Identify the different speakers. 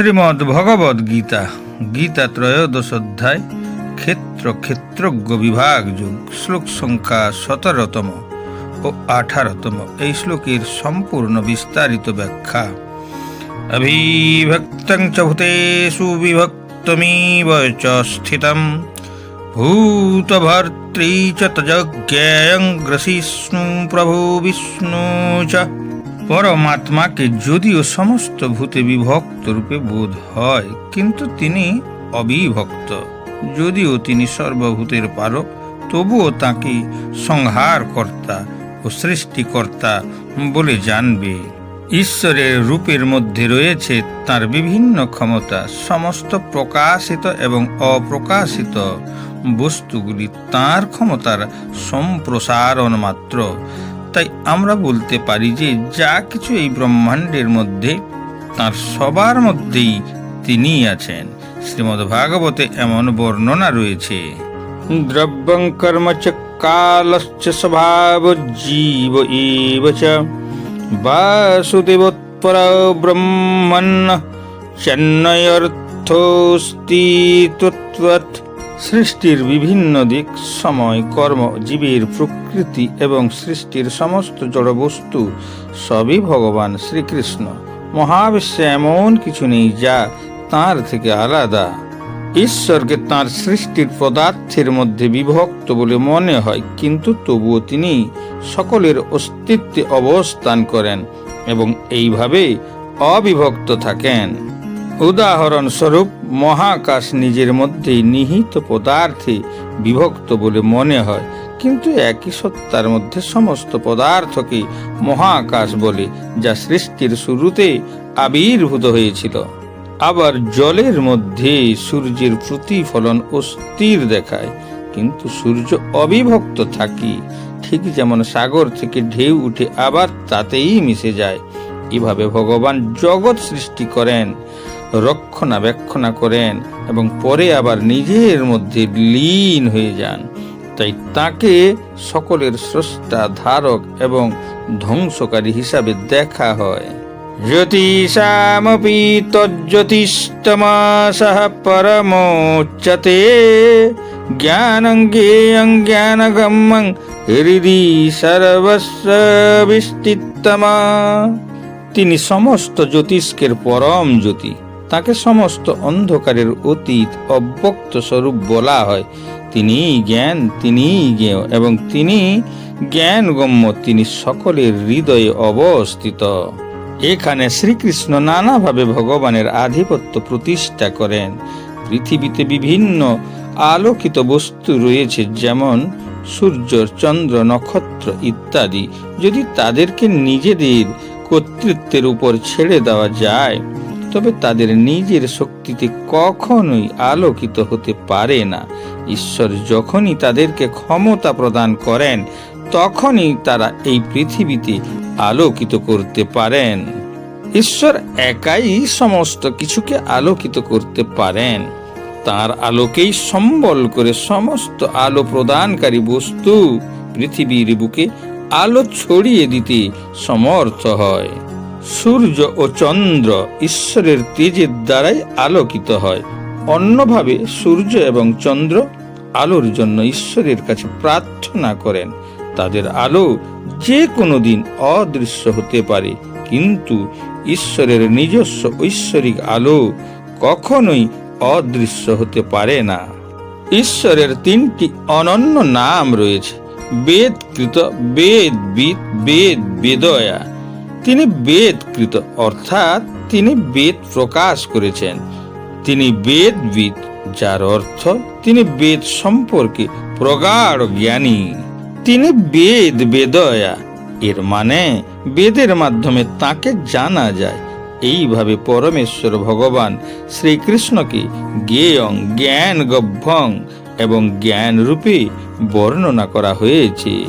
Speaker 1: শ্রীমদ্ ভগবদ গীতা গীতা ত্রয়োদশ অধ্যায় ক্ষেত্র ক্ষেত্রজ্ঞ বিভাগ যুগ, শ্লোক সংখ্যা সতেরোতম ও আঠারোতম। এই শ্লোকের সম্পূর্ণ বিস্তারিত ব্যাখ্যা। অভিভক্তং চ ভূতেষু বিভক্তমিব চ চ তজ্ঞেয়ং গ্রসিষ্ণু প্রভু বিষ্ণু চ পরমাত্মাকে যদিও সমস্ত ভূতে বিভক্ত রূপে বোধ হয়, কিন্তু তিনি অবিভক্ত। যদিও তিনি সর্বভূতের পারক, তবুও তাকে সংহারকর্তা ও সৃষ্টিকর্তা বলে জানবে। ঈশ্বরের রূপের মধ্যে রয়েছে তার বিভিন্ন ক্ষমতা, সমস্ত প্রকাশিত এবং অপ্রকাশিত বস্তুগুলি। তার ক্ষমতার সম্প্রসারণ মাত্র। তাই আমরা বলতে পারি যে যা কিছু এই ব্রহ্মাণ্ডের মধ্যে, তার সবার মধ্যেই তিনি আছেন। শ্রীমদ্ ভাগবতে এমন বর্ণনা রয়েছে। দ্রব্যং কর্ম চ কালশ্চ স্বভাব জীব এব চ। বাসুদেবোৎপর ব্রহ্মণ্য চেন্নয়র্থস্তি তৎ সৃষ্টির বিভিন্ন দিক, সময়, কর্ম, জীবের প্রকৃতি এবং সৃষ্টির সমস্ত জড়বস্তু সবই ভগবান শ্রীকৃষ্ণ। মহাবিশ্বে এমন কিছু নেই যা তার থেকে আলাদা। ঈশ্বরকে তার সৃষ্টির পদার্থের মধ্যে বিভক্ত বলে মনে হয়, কিন্তু তবুও তিনি সকলের অস্তিত্বে অবস্থান করেন এবং এইভাবে অবিভক্ত থাকেন। উদাহরণস্বরূপ, মহাকাশ নিজের মধ্যেই নিহিত পদার্থে বিভক্ত বলে মনে হয়, কিন্তু একই সত্তার মধ্যে সমস্ত পদার্থকে মহাকাশ বলে, যা সৃষ্টির শুরুতে আবির্ভূত হয়েছিল। আবার জলের মধ্যে সূর্যের প্রতিফলন অস্থির দেখায়, কিন্তু সূর্য অবিভক্ত থাকি, ঠিক যেমন সাগর থেকে ঢেউ উঠে আবার তাতেই মিশে যায়। এভাবে ভগবান জগৎ সৃষ্টি করেন। রক্ষণাবেক্ষণা করেন এবং পরে আবার নিজের মধ্যে লীন হয়ে যান। তাই তাকে সকলের স্রষ্টা, ধারক এবং ধ্বংসকারী হিসাবে দেখা হয়। জ্যোতিষামপি তজ্জ্যোতিষ্টমাসহ পরমোচ্যতে জ্ঞানং জ্ঞেয়ং জ্ঞানগম্যং হৃদি সর্বস্ব তিনি সমস্ত জ্যোতিষ্কের পরম জ্যোতি। তাকে সমস্ত অন্ধকারের অতীত অব্যক্ত স্বরূপ বলা হয়। তিনি জ্ঞান তিনি জ্ঞেয় এবং তিনি জ্ঞানগম্য, তিনি সকলের হৃদয়ে অবস্থিত। এখানে শ্রীকৃষ্ণ নানাভাবে ভগবানের আধিপত্য প্রতিষ্ঠা করেন। পৃথিবীতে বিভিন্ন আলোকিত বস্তু রয়েছে, যেমন সূর্য, চন্দ্র, নক্ষত্র ইত্যাদি। যদি তাদেরকে নিজেদের কর্তৃত্বের উপর ছেড়ে দেওয়া যায় তবে তাদের নিজের শক্তিতে কখনোই আলোকিত হতে পারে না। ঈশ্বর যখনই তাদেরকে ক্ষমতা প্রদান করেন, তখনই তারা এই পৃথিবীতে আলোকিত করতে পারেন। ঈশ্বর একাই সমস্ত কিছুকে আলোকিত করতে পারেন। তার আলোকেই সম্বল করে সমস্ত আলো প্রদানকারী বস্তু পৃথিবীর বুকে আলো ছড়িয়ে দিতে সমর্থ হয়। সূর্য ও চন্দ্র ঈশ্বরের তেজের দ্বারাই আলোকিত হয়। অন্যভাবে সূর্য এবং চন্দ্র আলোর জন্য ঈশ্বরের কাছে প্রার্থনা করেন। তাদের আলো যে কোনো দিন অদৃশ্য হতে পারে, কিন্তু ঈশ্বরের নিজস্ব ঐশ্বরিক আলো কখনোই অদৃশ্য হতে পারে না। ঈশ্বরের তিনটি অনন্য নাম রয়েছে। বেদকৃত বেদবিদ বেদ বেদয়া তিনি বেদকৃত, অর্থাৎ তিনি বেদ প্রকাশ করেছেন। তিনি বেদবিদ, যার অর্থ তিনি বেদ সম্পর্কে প্রগাঢ় জ্ঞানী। তিনি বেদ বেদয়া, এর মানে বেদের মাধ্যমে তাকে জানা যায়। এইভাবে পরমেশ্বর ভগবান শ্রীকৃষ্ণকে জ্ঞেয়ং জ্ঞান গভ্যং এবং জ্ঞান রূপে বর্ণনা করা হয়েছে।